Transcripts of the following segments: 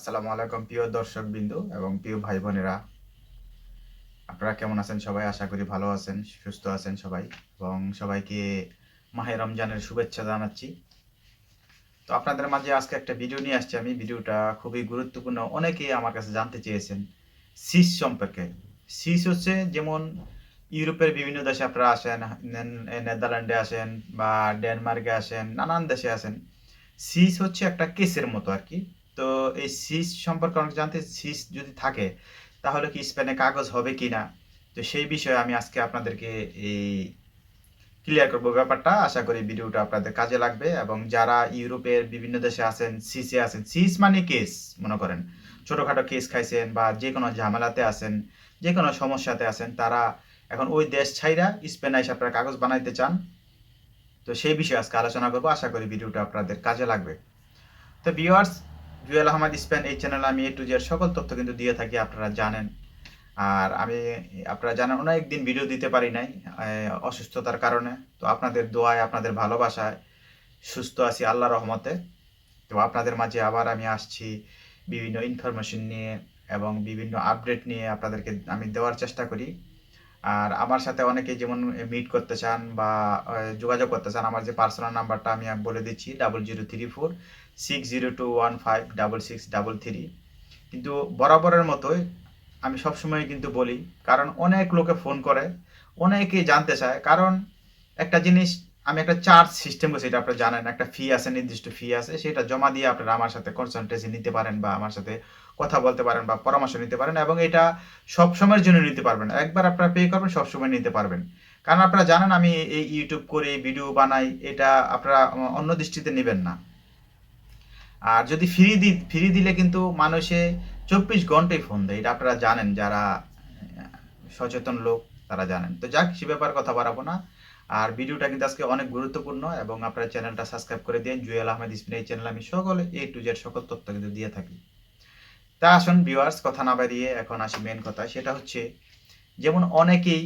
আসসালামু আলাইকুম, প্রিয় দর্শক বিন্দু এবং প্রিয় ভাই বোনেরা আপনারা কেমন আছেন? সবাই আশা করি ভালো আছেন, সুস্থ আছেন সবাই। এবং সবাইকে মাহে রমজানের শুভেচ্ছা জানাচ্ছি। তো আপনাদের মাঝে আজকে একটা ভিডিও নিয়ে আসছি আমি। ভিডিওটা খুবই গুরুত্বপূর্ণ। অনেকেই আমার কাছে জানতে চেয়েছেন সিস সম্পর্কে। সিস হচ্ছে যেমন ইউরোপের বিভিন্ন দেশে আপনারা আসেন নেদারল্যান্ডে আসেন বা ডেনমার্কে আসেন, নানান দেশে আসেন। সিস হচ্ছে একটা কেসের মতো আর কি। তো এই সিস সম্পর্কে অনেক জানতে সিস যদি থাকে, তাহলে কি স্পেনে কাগজ হবে কি না তো সেই বিষয়ে আমি আজকে আপনাদেরকে এই ক্লিয়ার করব ব্যাপারটা। আশা করি ভিডিওটা আপনাদের কাজে লাগবে এবং যারা ইউরোপের বিভিন্ন দেশে আছেন সিসে আছেন সিস মানে কেস, মনে করেন। ছোটোখাটো কেস খাইছেন বা যে কোনো ঝামেলাতে আছেন, যে কোনো সমস্যাতে আছেন, তারা এখন ওই দেশ ছাইরা স্পেনে এসে আপনারা কাগজ বানাইতে চান। তো সেই বিষয়ে আজকে আলোচনা করব। আশা করি ভিডিওটা আপনাদের কাজে লাগবে। তো ভিউয়ার্স জুয়েল আহমদ স্পেন এই চ্যানেলে আমি এ টু জেড সকল তথ্য কিন্তু দিয়ে থাকি, আপনারা জানেন। আর আমি, আপনারা জানেন, অনেক দিন ভিডিও দিতে পারি নাই অসুস্থতার কারণে। তো আপনাদের দোয়ায়, আপনাদের ভালোবাসায় সুস্থ আছি আল্লাহ রহমতে। তো আপনাদের মাঝে আবার আমি আসছি বিভিন্ন ইনফরমেশন নিয়ে এবং বিভিন্ন আপডেট নিয়ে আপনাদেরকে আমি দেওয়ার চেষ্টা করি। আর আমার সাথে অনেকে যেমন মিট করতে চান বা যোগাযোগ করতে চান, আমার যে পার্সোনাল নাম্বারটা আমি বলে দিচ্ছি double zero three four six zero two one five double six double three কিন্তু বরাবরের মতোই আমি সবসময় কিন্তু বলি, কারণ অনেক লোকে ফোন করে, অনেকেই জানতে চায়। কারণ একটা জিনিস আমি একটা চার্জ সিস্টেম করছি এটা আপনারা জানেন, একটা ফি আছে, নির্দিষ্ট ফি আছে, সেটা জমা দিয়ে আপনারা আমার সাথে কনসালটেন্সি নিতে পারেন বা আমার সাথে কথা বলতে পারেন বা পরামর্শ নিতে পারেন এবং এটা সব সময়ের জন্য নিতে পারবেন। একবার আপনারা পে করবেন সব সময় নিতে পারবেন। কারণ আপনারা জানেন, আমি এই ইউটিউব করে ভিডিও বানাই, এটা আপনারা অন্য দৃষ্টিতে নেবেন না। আর যদি ফ্রি দি ফ্রি দিলে কিন্তু মানুষে চব্বিশ ঘন্টায় ফোন দেয়, এটা আপনারা জানেন, যারা সচেতন লোক তারা জানেন। তো যাক, সে ব্যাপার কথা বাড়াবো না। আর ভিডিওটা কিন্তু আজকে অনেক গুরুত্বপূর্ণ এবং আপনারা চ্যানেলটা সাবস্ক্রাইব করে দিন জুয়েল আহমেদ ইসমিন এই চ্যানেল আমি সকলে এ টু জেড সকল তথ্য কিন্তু দিয়ে থাকি তা আসুন ভিউয়ার্স কথা না বাড়িয়ে এখন আসি মেন কথা, সেটা হচ্ছে যেমন অনেকেই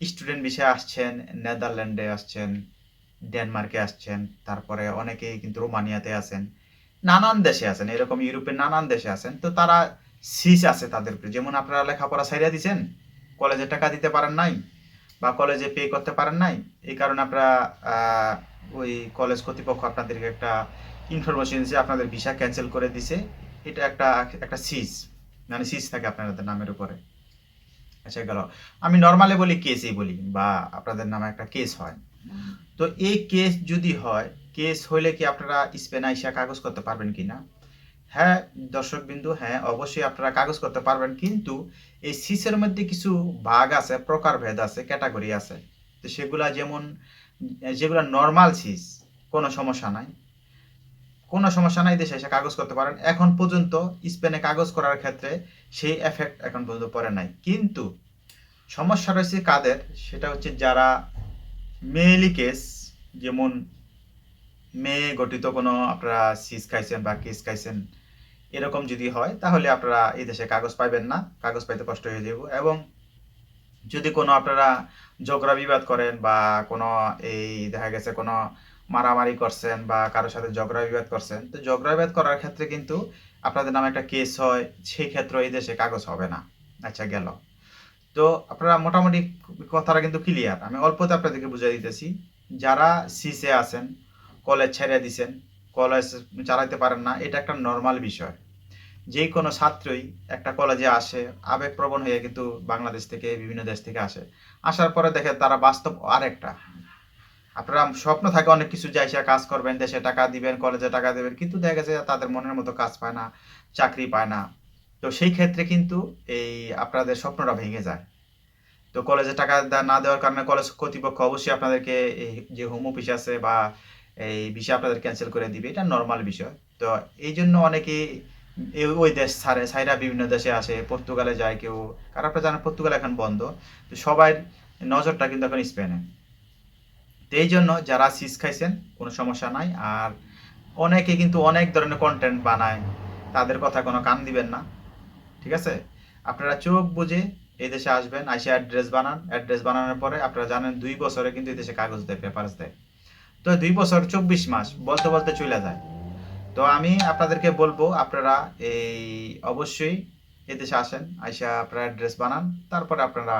স্টুডেন্ট বিষয়ে আসছেন নেদারল্যান্ডে আসছেন ডেনমার্কে আসছেন, তারপরে অনেকেই কিন্তু রোমানিয়াতে আছেন, নানান দেশে আছেন, এরকম ইউরোপের নানান দেশে আছেন, তো তারা সিস আছে তাদের। যেমন আপনারা লেখাপড়া ছাইড়া দিচ্ছেন কলেজে টাকা দিতে পারেন নাই বা কলেজে পে করতে পারেন নাই, এই কারণে আপনারা ওই কলেজ কর্তৃপক্ষ আপনাদেরকে একটা ইনফরমেশন দিয়েছে আপনাদের ভিসা ক্যান্সেল করে দিছে। এটা একটা একটা সিজ মানে সিজ থাকে আপনাদের নামের উপরে। আচ্ছা গেল। আমি নর্মালি বলি কেসই বলি, বা আপনাদের নামে একটা কেস হয়। তো এই কেস যদি হয় কেস হইলে কি আপনারা স্পেন আইসা কাগজ করতে পারবেন কি না হ্যাঁ দর্শক বিন্দু হ্যাঁ অবশ্যই আপনারা কাগজ করতে পারবেন, কিন্তু এই সিসের মধ্যে কিছু ভাগ আছে প্রকারভেদ আছে, ক্যাটাগরি আছে। তো সেগুলা যেমন, যেগুলা নর্মাল সিস কোনো সমস্যা নাই। কোনো সমস্যা নাই, দেশে এসে কাগজ করতে পারেন। এখন পর্যন্ত স্পেনে কাগজ করার ক্ষেত্রে সেই এফেক্ট এখন পর্যন্ত পড়ে নাই। কিন্তু সমস্যা রয়েছে কাদের? সেটা হচ্ছে যারা মেয়েলি কেস যেমন মেয়ে গঠিত কোনো আপনারা সিস খাইছেন বা কেস খাইছেন এরকম যদি হয়, তাহলে আপনারা এই দেশে কাগজ পাইবেন না। কাগজ পাইতে কষ্ট হয়ে যাব এবং যদি কোনো আপনারা ঝগড়া বিবাদ করেন বা কোনো এই দেখা গেছে কোনো মারামারি করছেন বা কারোর সাথে ঝগড়া বিবাদ করছেন, তো ঝগড়া বিবাদ করার ক্ষেত্রে কিন্তু আপনাদের নামে একটা কেস হয়, সেই ক্ষেত্রে এই দেশে কাগজ হবে না। আচ্ছা গেল। তো আপনারা মোটামুটি কথাটা কিন্তু ক্লিয়ার আমি অল্পতে আপনাদেরকে বুঝিয়ে দিতেছি। যারা সিসে আছেন কলেজ ছেড়ে দিছেন কলেজ চালাইতে পারেন না, এটা একটা নর্মাল বিষয়। যে কোনো ছাত্রই একটা কলেজে আসে, আবেগপ্রবণ হয়ে কিন্তু বাংলাদেশ থেকে, বিভিন্ন দেশ থেকে আসে। আসার পরে দেখে তারা বাস্তব আরেকটা। আপনারা স্বপ্ন থাকে অনেক কিছু যাই সে কাজ করবেন, দেশে টাকা দিবেন কলেজে টাকা দেবেন, কিন্তু দেখা গেছে তাদের মনের মতো কাজ পায় না, চাকরি পায় না। তো সেই ক্ষেত্রে কিন্তু এই আপনাদের স্বপ্নটা ভেঙে যায়। তো কলেজে টাকা না দেওয়ার কারণে কলেজ কর্তৃপক্ষ অবশ্যই আপনাদেরকে এই যে হোম অফিস আছে বা এই বিষয় আপনাদের ক্যান্সেল করে দিবে, এটা নর্মাল বিষয়। তো এই জন্য অনেকেই ওই দেশ ছাড়ে সাইরা বিভিন্ন দেশে আসে, পর্তুগালে যায় কেউ। কারণ আপনারা জানেন পর্তুগাল এখন বন্ধ। তো সবাই নজরটা কিন্তু এখন স্পেনে। তো এই জন্য যারা সিস খাইছেন, কোনো সমস্যা নাই। আর অনেকে কিন্তু অনেক ধরনের কন্টেন্ট বানায়। তাদের কথা কোনো কান দিবেন না। ঠিক আছে? আপনারা চোখ বুঝে এই দেশে আসবেন, আইসে অ্যাড্রেস বানান। অ্যাড্রেস বানানোর পরে আপনারা জানেন দুই বছরে কিন্তু এই দেশে কাগজ দেয় পেপারস দেয়। তো দুই বছর, চব্বিশ মাস বলতে বলতে চলে যায়। তো আমি আপনাদেরকে বলব, আপনারা এই অবশ্যই এদেশে আসেন, আইসা আপনারা অ্যাড্রেস বানান, তারপরে আপনারা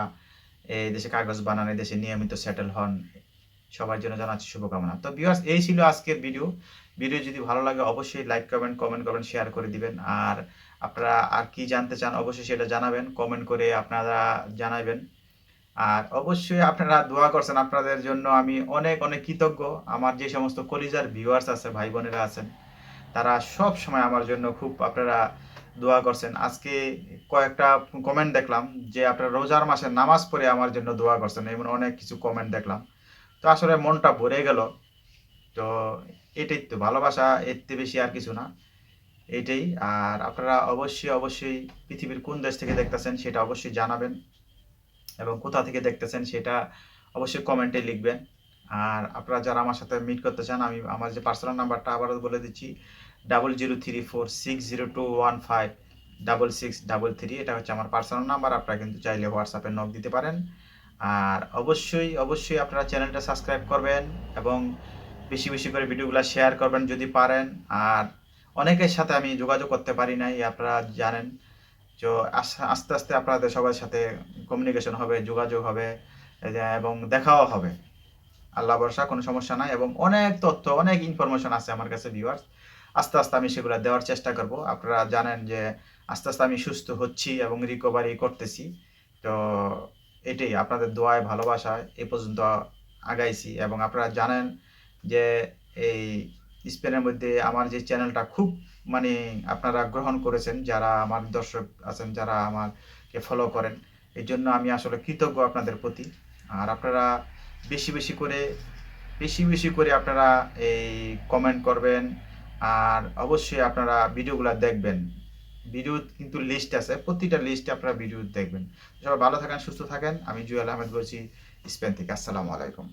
এই দেশে কাগজ বানান দেশে নিয়মিত সেটেল হন। সবার জন্য জানাচ্ছি শুভকামনা। তো ভিউয়ার্স এই ছিল আজকের ভিডিও ভিডিও যদি ভালো লাগে, অবশ্যই লাইক করবেন কমেন্ট করবেন শেয়ার করে দিবেন। আর আপনারা আর কি জানতে চান, অবশ্যই সেটা জানাবেন কমেন্ট করে আপনারা জানাবেন। আর অবশ্যই আপনারা দোয়া করছেন আপনাদের জন্য আমি অনেক অনেক কৃতজ্ঞ। আমার যে সমস্ত কলিজার ভিউয়ার্স আছে, ভাই বোনেরা আছেন তারা সব সময় আমার জন্য খুব আপনারা দোয়া করছেন। আজকে কয়েকটা কমেন্ট দেখলাম যে আপনারা রোজার মাসে নামাজ পড়ে আমার জন্য দোয়া করছেন, এমন অনেক কিছু কমেন্ট দেখলাম। তো আসলে মনটা ভরে গেল। তো এটাই তো ভালোবাসা থেকে বেশি আর কিছু না। এটাই। আর আপনারা অবশ্যই অবশ্যই পৃথিবীর কোন দেশ থেকে দেখতেছেন সেটা অবশ্যই জানাবেন। এবং কোথা থেকে দেখতেছেন সেটা অবশ্যই কমেন্টে লিখবেন। আর আপনারা যারা আমার সাথে মিট করতে চান, আমি আমার যে পার্সোনাল নাম্বারটা আবারও বলে দিচ্ছি double zero three four six zero two one five double six double three এটা হচ্ছে আমার পার্সোনাল নাম্বার আপনারা কিন্তু চাইলে হোয়াটসঅ্যাপে নক দিতে পারেন। আর অবশ্যই অবশ্যই আপনারা চ্যানেলটা সাবস্ক্রাইব করবেন এবং বেশি বেশি করে ভিডিওগুলো শেয়ার করবেন যদি পারেন। আর অনেকের সাথে আমি যোগাযোগ করতে পারি নাই, আপনারা জানেন। তো আস্তে আস্তে আপনাদের সবার সাথে কমিউনিকেশন হবে, যোগাযোগ হবে, এবং দেখাও হবে। আল্লাহ ভরসা, কোনো সমস্যা নাই এবং অনেক তথ্য, অনেক ইনফরমেশন আছে আমার কাছে ভিউয়ার্স আস্তে আস্তে আমি সেগুলো দেওয়ার চেষ্টা করব। আপনারা জানেন যে আস্তে আস্তে আমি সুস্থ হচ্ছি এবং রিকভারি করতেছি। তো এটাই, আপনাদের দোয়ায়, ভালোবাসায় এ পর্যন্ত আগাইছি এবং আপনারা জানেন যে এই স্পেনের মধ্যে আমার যে চ্যানেলটা খুব মানে আপনারা গ্রহণ করেছেন, যারা আমার দর্শক আছেন, যারা আমাকে ফলো করেন এই জন্য আমি আসলে কৃতজ্ঞ আপনাদের প্রতি। আর আপনারা বেশি বেশি করে, বেশি বেশি করে আপনারা এই কমেন্ট করবেন আর অবশ্যই আপনারা ভিডিওগুলো দেখবেন। ভিডিও কিন্তু লিস্ট আছে, প্রতিটা লিস্টে আপনারা ভিডিও দেখবেন। সবাই ভালো থাকেন, সুস্থ থাকেন। আমি জুয়েল আহমেদ বলছি, স্পেন থেকে। আসসালামু আলাইকুম।